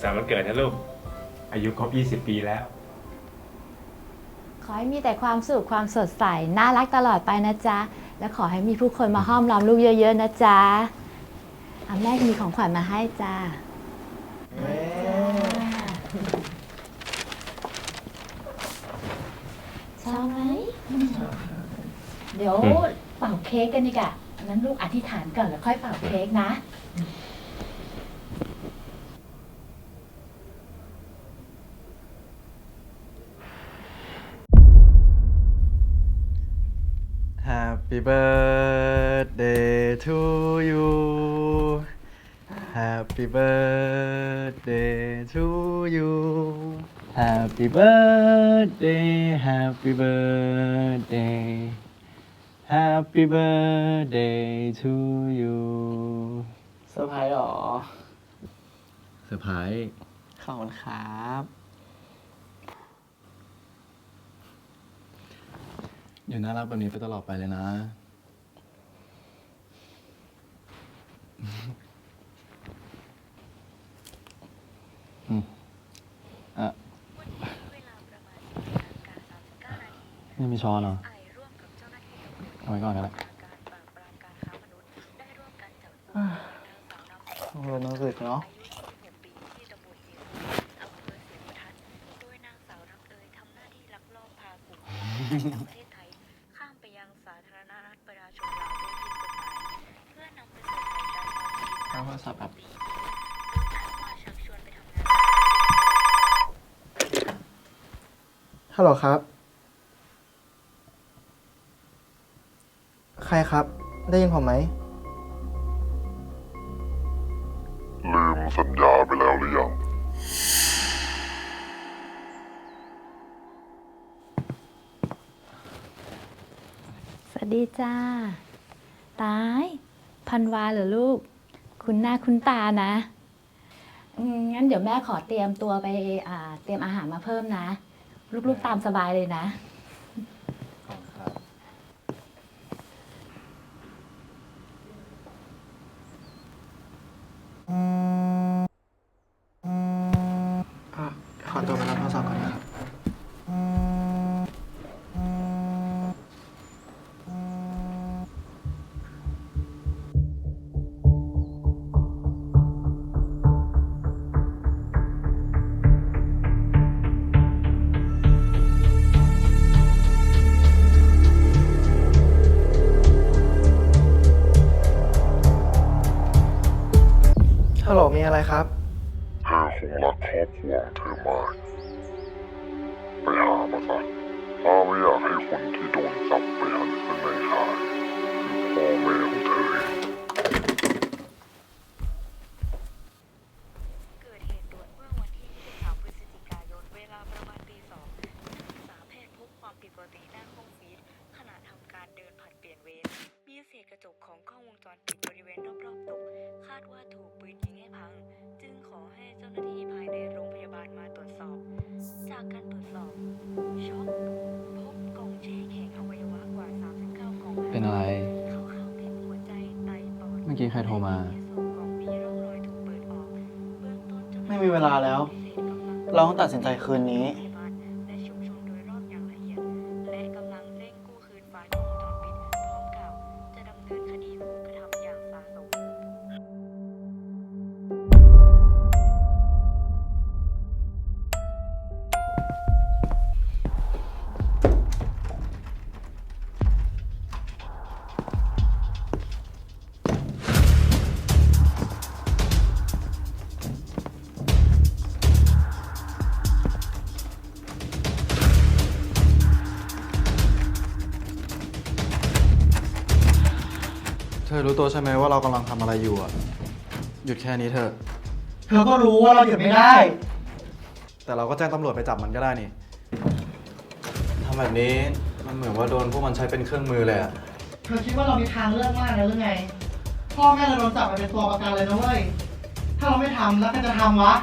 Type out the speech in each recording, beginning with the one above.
สุขสันต์วันเกิดนะลูก อายุครบ 20 ปีแล้ว ขอให้มีแต่ความสุขความสดใส น่ารักตลอดไปนะจ๊ะ และขอให้มีผู้คนมาห้อมล้อมลูกเยอะๆนะจ๊ะอาแม่มีของขวัญมาให้จ้าชอบไหม เดี๋ยวอืมเป่าเค้กกันดีกว่างั้นลูกอธิษฐานก่อนแล้วค่อยเป่าเค้กนะ Happy birthday to you Happy birthday to you Happy birthday Happy birthday Happy birthday to you เซอร์ไพรส์หรอเซอร์ไพรส์ขอบคุณครับ อยู่น่ารักแบบนี้ไปตลอดไปเลยนะ อืมอะนี่มีช้อนเหรอ เอาไว้ก่อนก็ได้โอ้โหน้องสึกเนาะ รความจริงเอาโทรศัพท์แบบโดยอ้างว่าชักชวนไปทำงานฮัลโหลครับ ใครครับ ได้ยินผมไหม ลืมสัญญาไปแล้วหรือยัง สวัสดีจ้า ตาย พันวาเหรอลูก คุณหน้าคุณตานะอืมงั้นเดี๋ยวแม่ขอเตรียมตัวไปอ่าเตรียมอาหารมาเพิ่มนะ ลูกๆตามสบายเลยนะอะ มีอะไรครับ เธอคงรักครอบครัวของเธอมาก จากการตรวจสอบช็อกพบกล่องแช่แข็งอวัยวะกว่า 39กล่องเป็นอะไร เข้าข้างเป็นหัวใจไตปอดเมื่อกี้ใครโทรมามีร่องรอยถูกเปิดออกเบื้องต้นเจ้าหน้าที่ไม่มีเวลาแล้ว เราต้องตัดสินใจคืนนี้ อรู้ตัวใช่ไหมว่าเรากำลังทำอะไรอยู่อะหยุดแค่นี้เถอะ เธอก็รู้ว่าเราหยุดไม่ได้ แต่เราก็แจ้งตำรวจไปจับมันก็ได้นี่ทำแบบนี้มันเหมือนว่าโดนพวกมันใช้เป็นเครื่องมือเลยอะเธอคิดว่าเรามีทางเลือกมากนะหรือไง พ่อแม่เราโดนจับมาเป็นตัวประกันเลยนะเว้ย ถ้าเราไม่ทำแล้วใครจะทำวะ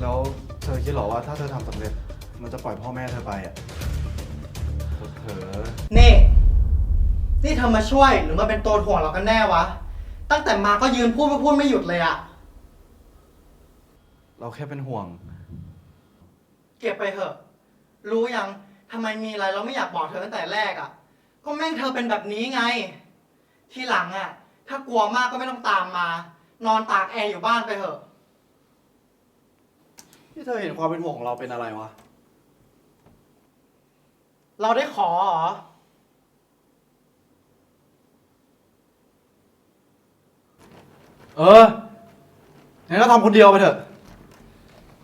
แล้วเธอคิดเหรอว่าถ้าเธอทำสำเร็จ มันจะปล่อยพ่อแม่เธอไปอะเผลอนี่ นี่เธอมาช่วยหรือมาเป็นตัวถ่วงเรากันแน่วะ ตั้งแต่มาก็ยืนพูดไม่พูดไม่หยุดเลยอะๆเราแค่เป็นห่วง เก็บไปเถอะ รู้ยังทำไมมีอะไรเราไม่อยากบอกเธอตั้งแต่แรกอะก็แม่งเธอเป็นแบบนี้ไง ทีหลังอะถ้ากลัวมากก็ไม่ต้องตามมา นอนตากแอร์อยู่บ้านไปเถอะ ที่เธอเห็นความเป็นห่วงของเราเป็นอะไรวะ เราได้ขอเหรอ เอองั้นก็ทำคนเดียวไปเถอะ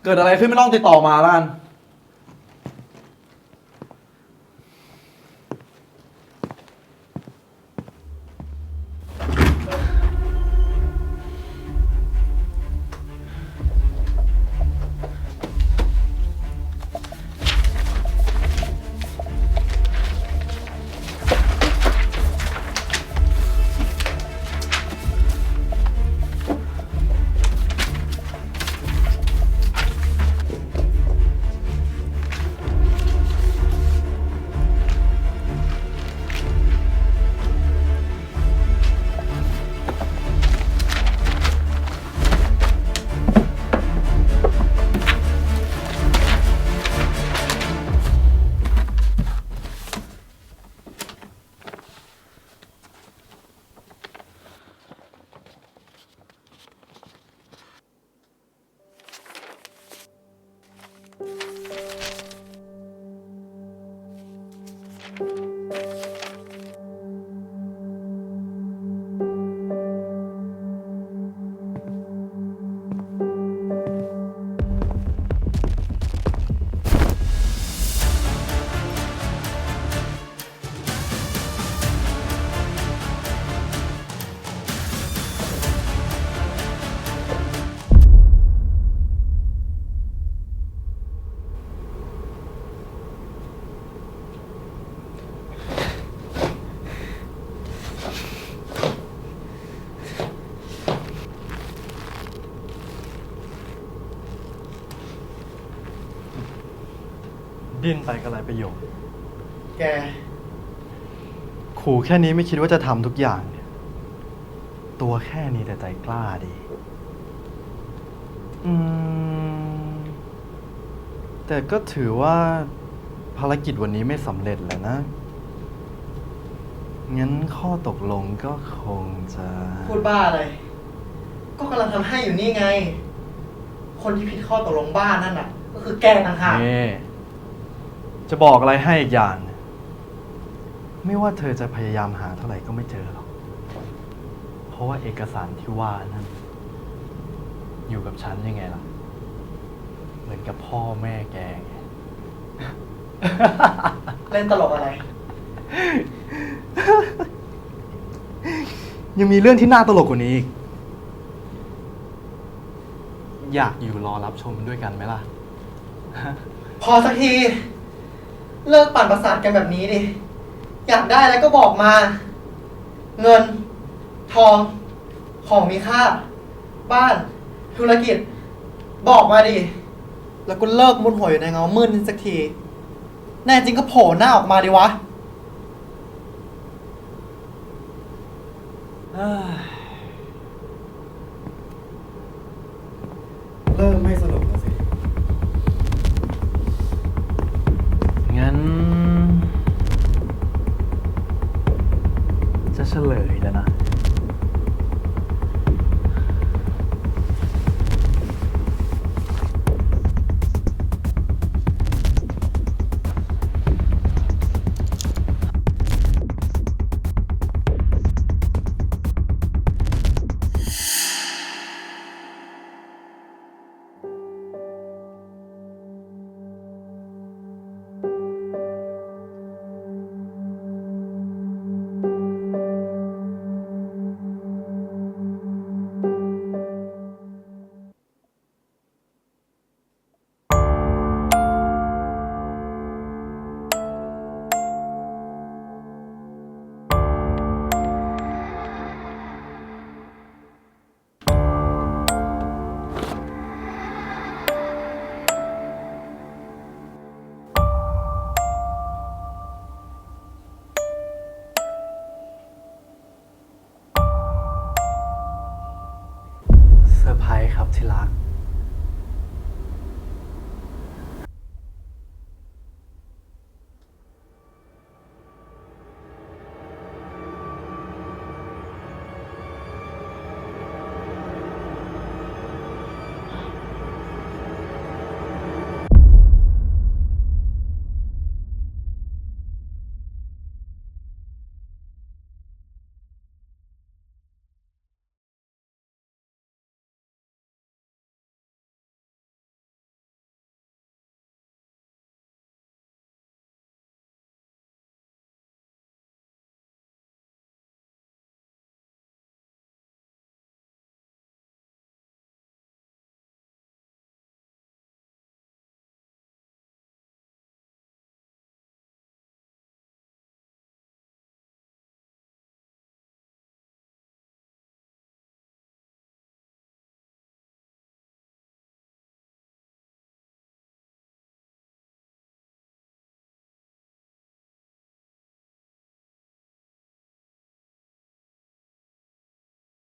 เกิดอะไรขึ้นไม่ต้องติดต่อมาแล้วกัน ดิ้นไปก็ไรประโยชน์ แก ขู่แค่นี้ไม่คิดว่าจะทำทุกอย่างเนี่ยตัวแค่นี้แต่ใจกล้าดี อืม แต่ก็ถือว่าภารกิจวันนี้ไม่สำเร็จแหล้วนะ งั้นข้อตกลงก็คงจะ พูดบ้าอะไร ก็กำลังทำให้อยู่นี่ไง คนที่ผิดข้อตกลงบ้านนั่นน่ะ ก็คือแกต่างหาก นี่ จะบอกอะไรให้อีกอย่าง ไม่ว่าเธอจะพยายามหาเท่าไหร่ก็ไม่เจอหรอก เพราะว่าเอกสารที่ว่านั้น อยู่กับฉันยังไงล่ะ เหมือนกับพ่อแม่แกไง เล่นตลกอะไร ยังมีเรื่องที่น่าตลกกว่านี้อีก อยากอยู่รอรับชมด้วยกันไหมล่ะ พอสักที เลิกปั่นประสาทกันแบบนี้ดิ อยากได้อะไรก็บอกมา เงิน ทอง ของมีค่า บ้าน ธุรกิจ บอกมาดิ แล้วก็เลิกมุดหัวอยู่ในเงามืดนี่สักที แน่จริงก็โผล่หน้าออกมาดิวะ